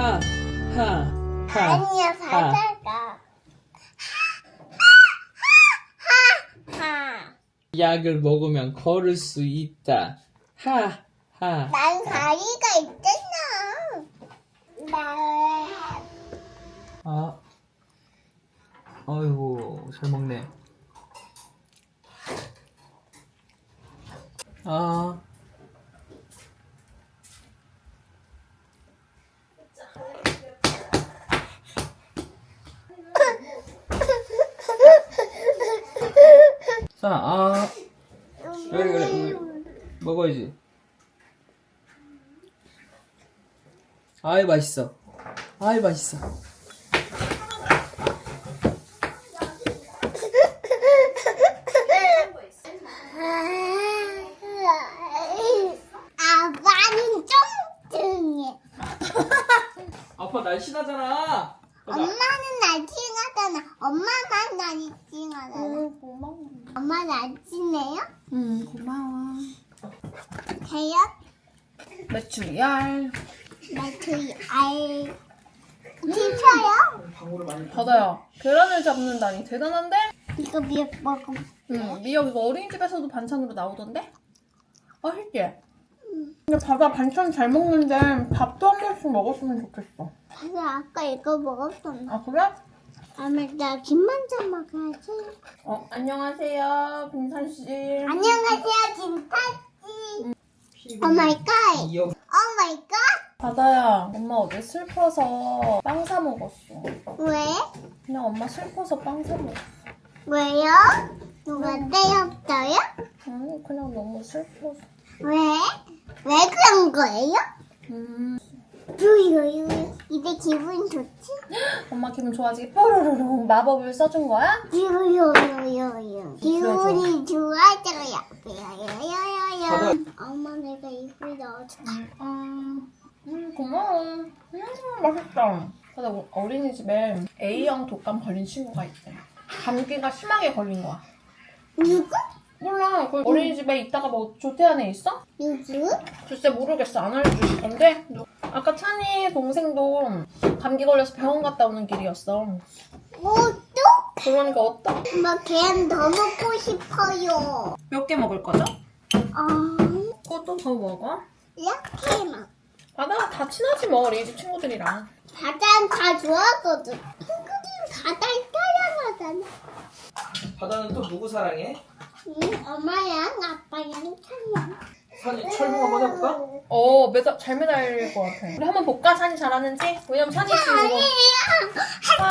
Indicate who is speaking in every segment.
Speaker 1: 하, 하, 하.
Speaker 2: 아니야 바다가 하하하
Speaker 1: 약을 먹으면 걸을 수 있다. 하, 하.
Speaker 2: 난 다리가 있잖아 나
Speaker 1: 아, 아이고, 잘 먹네. 아, 사나, 아, 그래, 그래, 그래. 먹어야지. 아이, 맛있어. 아이, 맛있어.
Speaker 2: 아빠는 좀 조용해
Speaker 1: 아빠 날씬하잖아.
Speaker 2: 엄마는 날씬하잖아 엄마만 날씬하잖아 엄마 날씬해요?
Speaker 3: 응, 고마워.
Speaker 2: 돼요?
Speaker 3: 메추리알.
Speaker 2: 나그 알... 집혀요?
Speaker 3: 바다야, 계란을 잡는다니 대단한데?
Speaker 2: 이거 미역 먹어
Speaker 3: 응, 미역 이거 어린이집에서도 반찬으로 나오던데? 맛있지? 근데 바다 반찬 잘 먹는데 밥도 한 번씩 먹었으면 좋겠어.
Speaker 2: 그래서 아까 이거 먹었었나?
Speaker 3: 아, 그래?
Speaker 2: 나 김만져 먹어야지
Speaker 3: 어, 안녕하세요, 빈산 씨.
Speaker 2: 안녕하세요 김타지 오 마이갓
Speaker 1: 이어
Speaker 2: 오마이 갓
Speaker 3: 바다야, 엄마 어제 슬퍼서 빵 사 먹었어.
Speaker 2: 왜?
Speaker 3: 그냥 엄마 슬퍼서 빵 사 먹었어.
Speaker 2: 왜요? 누가 때렸어요?
Speaker 3: 아니, 그냥 너무 슬퍼서.
Speaker 2: 왜? 왜 그런 거예요?
Speaker 3: 음,
Speaker 2: 유유유 이제 기분 좋지?
Speaker 3: 엄마 기분 좋아지게 뽀로로로 마법을 써준 거야?
Speaker 2: 유유유유유 기분이 좋아져요 유유유유유 엄마 내가 입을 넣어줄게
Speaker 3: 음, 음 고마워. 음, 맛있다. 근데 어- 어린이집에 A형 독감 걸린 친구가 있대. 감기가 심하게 걸린 거야.
Speaker 2: 누구?
Speaker 3: 몰라. 그 어린이집에 있다가 뭐 조태안에 있어?
Speaker 2: 누구?
Speaker 3: 글쎄 모르겠어. 안 알려줄 건데. 아까 찬이 동생도 감기 걸려서 병원 갔다 오는 길이었어.
Speaker 2: 뭐또
Speaker 3: 그러니까 어떠?
Speaker 2: 엄마 걔는 더 먹고 싶어요
Speaker 3: 몇 개 먹을 거죠?
Speaker 2: 아
Speaker 3: 그것도 더 먹어.
Speaker 2: 이렇게만
Speaker 3: 바다가 다 친하지 뭐 어린이집 친구들이랑.
Speaker 2: 바다는 다 좋아하거든 친구들은 바다를 사랑하잖아
Speaker 1: 바다는 또 누구 사랑해?
Speaker 2: 응 엄마랑 아빠랑 찬이랑
Speaker 1: 산이 철봉 한번 해볼까?
Speaker 3: 어, 매달, 잘 매달릴 것 같아. 우리 한번 볼까? 산이 잘하는지? 왜냐면 산이 지금
Speaker 2: 할수 있다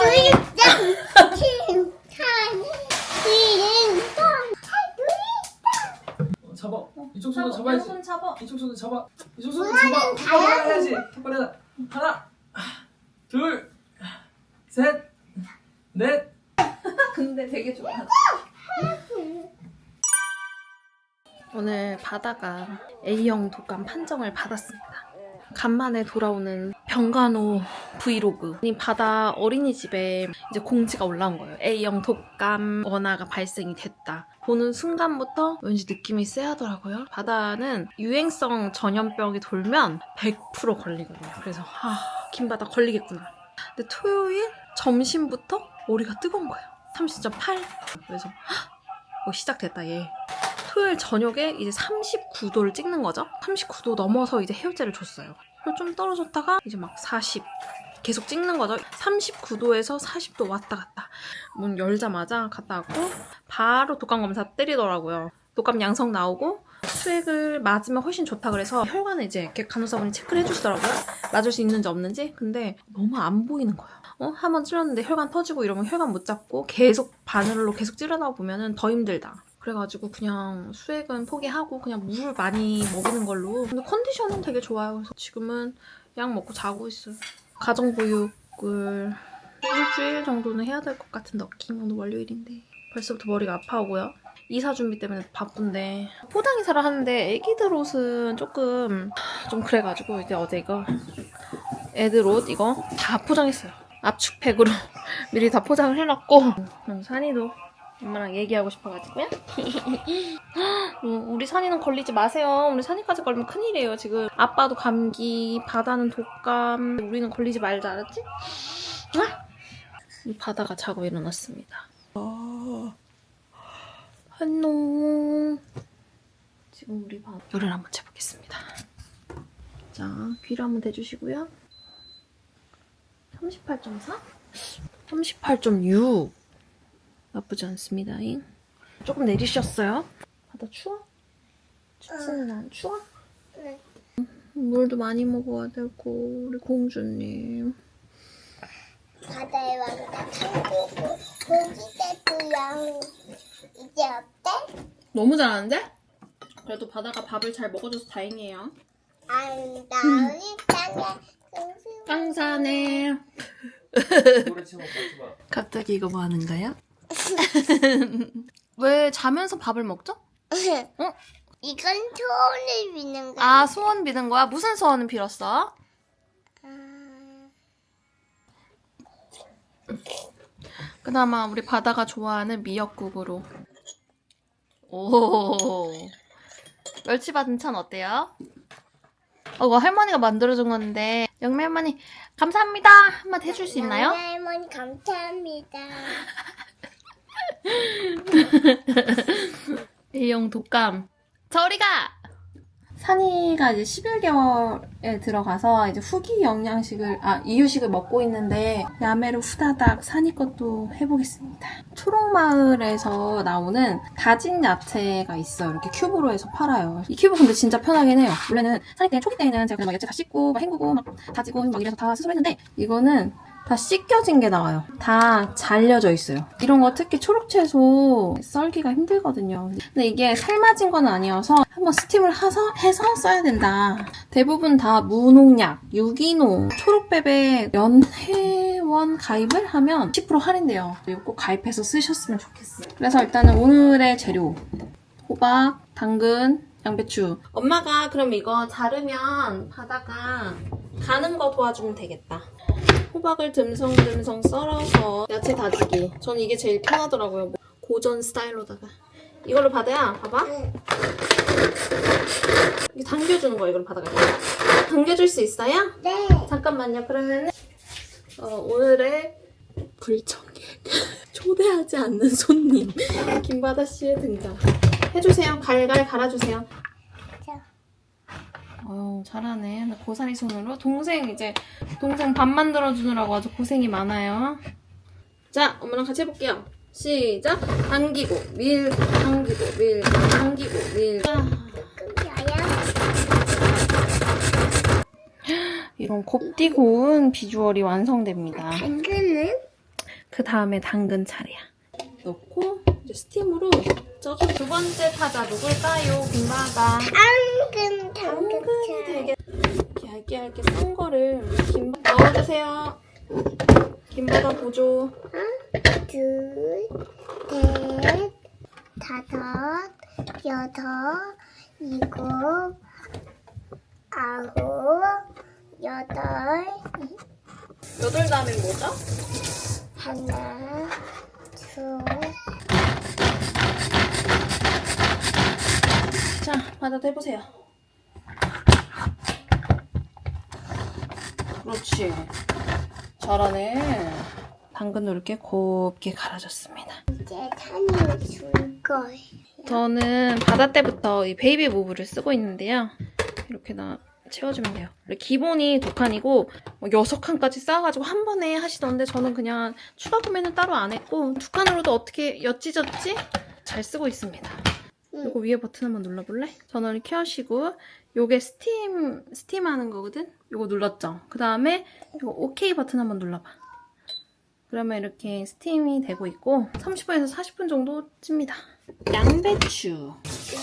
Speaker 1: 어, 잡아. 이쪽 손도 잡아야지.
Speaker 3: 손 잡아.
Speaker 1: 이쪽 손도 잡아. 이쪽 손도
Speaker 2: 누나는
Speaker 1: 잡아. 똑바로 해야지. 똑바로 해라. 하나, 둘, 셋, 넷.
Speaker 3: 근데 되게 좋아. 오늘 바다가 A형 독감 판정을 받았습니다. 간만에 돌아오는 병간호 브이로그. 이 바다 어린이집에 이제 공지가 올라온 거예요. A형 독감 원화가 발생이 됐다. 보는 순간부터 왠지 느낌이 쎄하더라고요. 바다는 유행성 전염병이 돌면 100% 걸리거든요. 그래서 아, 김바다 걸리겠구나. 근데 토요일 점심부터 머리가 뜨거운 거예요. 30.8. 그래서 헉, 어, 시작됐다 얘. 토요일 저녁에 이제 39도를 찍는 거죠. 39도 넘어서 이제 해열제를 줬어요. 좀 떨어졌다가 이제 막 40. 계속 찍는 거죠. 39도에서 40도 왔다 갔다. 문 열자마자 갔다 왔고 바로 독감 검사 때리더라고요. 독감 양성 나오고 수액을 맞으면 훨씬 좋다 그래서 혈관을 이제 이렇게 간호사분이 체크를 해주시더라고요. 맞을 수 있는지 없는지. 근데 너무 안 보이는 거예요. 어? 한 번 찔렀는데 혈관 터지고 이러면 혈관 못 잡고 계속 바늘로 계속 찌르다 보면은 더 힘들다. 그래가지고 그냥 수액은 포기하고 그냥 물을 많이 먹이는 걸로. 근데 컨디션은 되게 좋아요. 그래서 지금은 약 먹고 자고 있어요. 가정보육을 일주일 정도는 해야 될 것 같은 느낌. 오늘 월요일인데 벌써부터 머리가 아파오고요. 이사 준비 때문에 바쁜데 포장 이사를 하는데 애기들 옷은 조금 좀 그래가지고 이제 어제 이거 애들 옷 이거 다 포장했어요. 압축팩으로 미리 다 포장을 해놨고 음, 산이도 엄마랑 얘기하고 싶어가지고요. 음, 우리 산이는 걸리지 마세요. 우리 산이까지 걸리면 큰일이에요, 지금. 아빠도 감기, 바다는 독감. 우리는 걸리지 말자, 알았지? 아! 이 바다가 자고 일어났습니다. 어... 안녕. 지금 우리 바다. 열을 한번 재보겠습니다. 자, 귀를 한번 대주시고요. 38.4? 38.6. 나쁘지 않습니다. 조금 내리셨어요? 바다 추워? 춥지는 않 추워?
Speaker 2: 네.
Speaker 3: 물도 많이 먹어야 되고 우리 공주님
Speaker 2: 바다에 왔다 탕비고 고기대도양 이제 어때?
Speaker 3: 너무 잘하는데? 그래도 바다가 밥을 잘 먹어줘서 다행이에요
Speaker 2: 아름다운 땅에
Speaker 1: 노래 제목 같이 봐.
Speaker 3: 갑자기 이거 뭐 하는 거야? 왜 자면서 밥을 먹죠? 어?
Speaker 2: 이건 소원을 비는 거야.
Speaker 3: 아 소원 비는 거야? 무슨 소원을 빌었어?
Speaker 2: 아,
Speaker 3: 그나마 우리 바다가 좋아하는 미역국으로. 오. 멸치 반찬 어때요? 어, 이거 할머니가 만들어준 건데 영미 할머니 감사합니다 한마디 해줄 수 있나요?
Speaker 2: 양이 할머니 감사합니다.
Speaker 3: A형 독감. 저리가! 산이가 이제 11개월에 들어가서 이제 후기 영양식을, 아, 이유식을 먹고 있는데, 야매로 후다닥 산이 것도 해보겠습니다. 초록마을에서 나오는 다진 야채가 있어요. 이렇게 큐브로 해서 팔아요. 이 큐브 근데 진짜 편하긴 해요. 원래는 산이 때, 초기 때는 제가 막 야채 다 씻고, 막 헹구고, 막 다지고, 막 이래서 다 스스로 했는데, 이거는 다 씻겨진 게 나와요. 다 잘려져 있어요. 이런 거 특히 초록 채소 썰기가 힘들거든요. 근데 이게 삶아진 건 아니어서 한번 스팀을 해서, 해서 써야 된다. 대부분 다 무농약, 유기농, 초록베베 연회원 가입을 하면 10% 할인돼요. 이거 꼭 가입해서 쓰셨으면 좋겠어요. 그래서 일단은 오늘의 재료. 호박, 당근, 양배추. 엄마가 그럼 이거 자르면 바다가 가는 거 도와주면 되겠다. 호박을 듬성듬성 썰어서 야채 다지기. 저는 이게 제일 편하더라고요. 뭐 고전 스타일로다가. 이걸로 받아야, 봐봐.
Speaker 2: 응.
Speaker 3: 이게 당겨주는 거야, 이걸 받아가. 당겨줄 수 있어요?
Speaker 2: 네.
Speaker 3: 잠깐만요. 그러면은, 어, 오늘의 불청객. 초대하지 않는 손님. 김바다 씨의 등장. 해주세요. 갈갈 갈아주세요.
Speaker 2: 자.
Speaker 3: 어우, 잘하네. 나 고사리 손으로. 동생, 이제, 동생 밥 만들어 주느라고 아주 고생이 많아요. 자, 엄마랑 같이 해볼게요. 시작. 당기고, 밀, 당기고, 밀, 당기고, 밀. 아. 이런 곱디 고운 비주얼이 완성됩니다.
Speaker 2: 당근은?
Speaker 3: 그 다음에 당근 차례야. 넣고, 스팀으로 쪄서 두 번째 타자 누굴까요? 김바다.
Speaker 2: 당근, 당근.
Speaker 3: 당근이 되게 얇게 얇게 썬 거를 김바 넣어주세요. 김바다 보조.
Speaker 2: 둘, 넷, 다섯, 여섯, 일곱, 아홉, 여덟,
Speaker 3: 여덟 다음에 뭐죠?
Speaker 2: 하나, 둘,
Speaker 3: 자, 바다도 해보세요. 그렇지. 잘하네. 당근도 이렇게 곱게 갈아줬습니다.
Speaker 2: 이제 탄을 줄 거예요.
Speaker 3: 저는 바다 때부터 이 베이비 무브를 쓰고 있는데요. 이렇게 나 채워주면 돼요. 기본이 두 칸이고 뭐 여섯 칸까지 쌓아가지고 한 번에 하시던데 저는 그냥 추가 구매는 따로 안 했고 두 칸으로도 어떻게 엿지졌지? 잘 쓰고 있습니다. 이거 위에 버튼 한번 눌러볼래? 전원을 켜시고 요게 스팀 스팀 하는 거거든. 요거 눌렀죠. 그 다음에 이거 OK 버튼 한번 눌러봐. 그러면 이렇게 스팀이 되고 있고 30분에서 40분 정도 찝니다. 양배추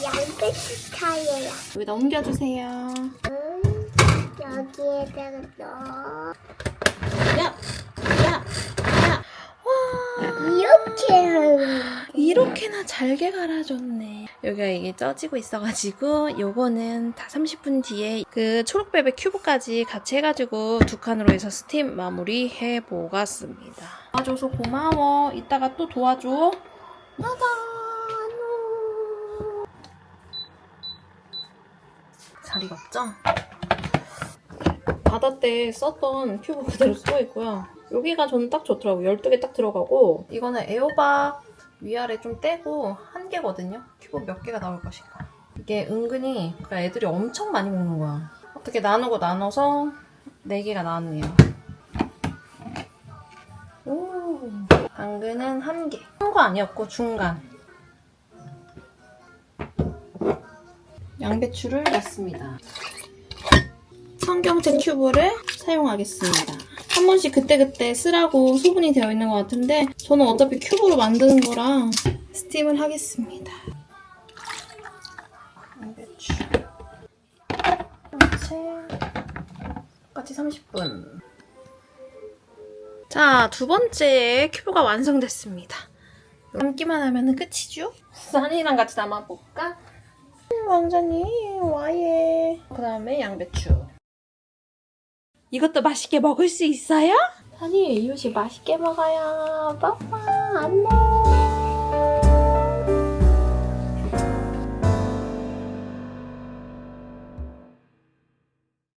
Speaker 2: 양배추 타예요.
Speaker 3: 여기다 옮겨주세요.
Speaker 2: 음, 여기에다가 넣어.
Speaker 3: 야, 야, 야. 와,
Speaker 2: 이렇게 하는
Speaker 3: 이렇게나 잘게 갈아줬네. 여기가 이게 쪄지고 있어가지고 요거는 다 30분 뒤에 그 초록베베 큐브까지 같이 해가지고 두 칸으로 해서 스팀 마무리 해보겠습니다. 도와줘서 고마워. 이따가 또 도와줘. 짜잔! 잘 익었죠? 바다 때 썼던 큐브 그대로 써있고요. 여기가 저는 딱 좋더라고요. 12개 딱 들어가고 이거는 애호박 위아래 좀 떼고 한 개거든요. 큐브 몇 개가 나올 것인가. 이게 은근히 그러니까 애들이 엄청 많이 먹는 거야. 어떻게 나누고 나눠서 4개가 나왔네요. 오, 당근은 한 개. 큰 거 아니었고 중간. 양배추를 넣습니다. 성경채 큐브를 사용하겠습니다. 한 번씩 그때그때 쓰라고 소분이 되어 있는 것 같은데 저는 어차피 큐브로 만드는 거라 스팀을 하겠습니다. 양배추 성경채 똑같이 30분 자, 두 번째 큐브가 완성됐습니다. 남기만 하면 끝이죠? 산이랑 같이 담아볼까? 음, 왕자님, 와예. 그 다음에 양배추. 이것도 맛있게 먹을 수 있어요? 산이, 이웃이 맛있게 먹어요. 빠빠, 안녕.